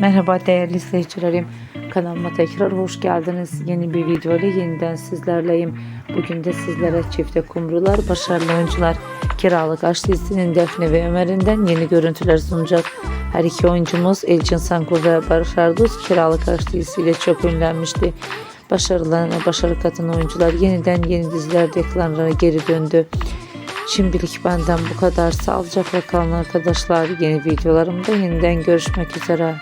Merhaba değerli izleyicilerim. Kanalıma tekrar hoş geldiniz. Yeni bir video ile yeniden sizlerleyim. Bugün de sizlere çifte kumrular, başarılı oyuncular, kiralık aşk dizisinin Defne ve Ömer'inden yeni görüntüler sunacak. Her iki oyuncumuz Elçin Sankur ve Barış Arduz kiralık aşk dizisiyle çok ünlenmişti. Başarılarına başarı katan oyuncular yeniden yeni dizilerde ekranlara geri döndü. Şimdilik benden bu kadar. Sağlıcakla kalın arkadaşlar. Yeni videolarımda yeniden görüşmek üzere.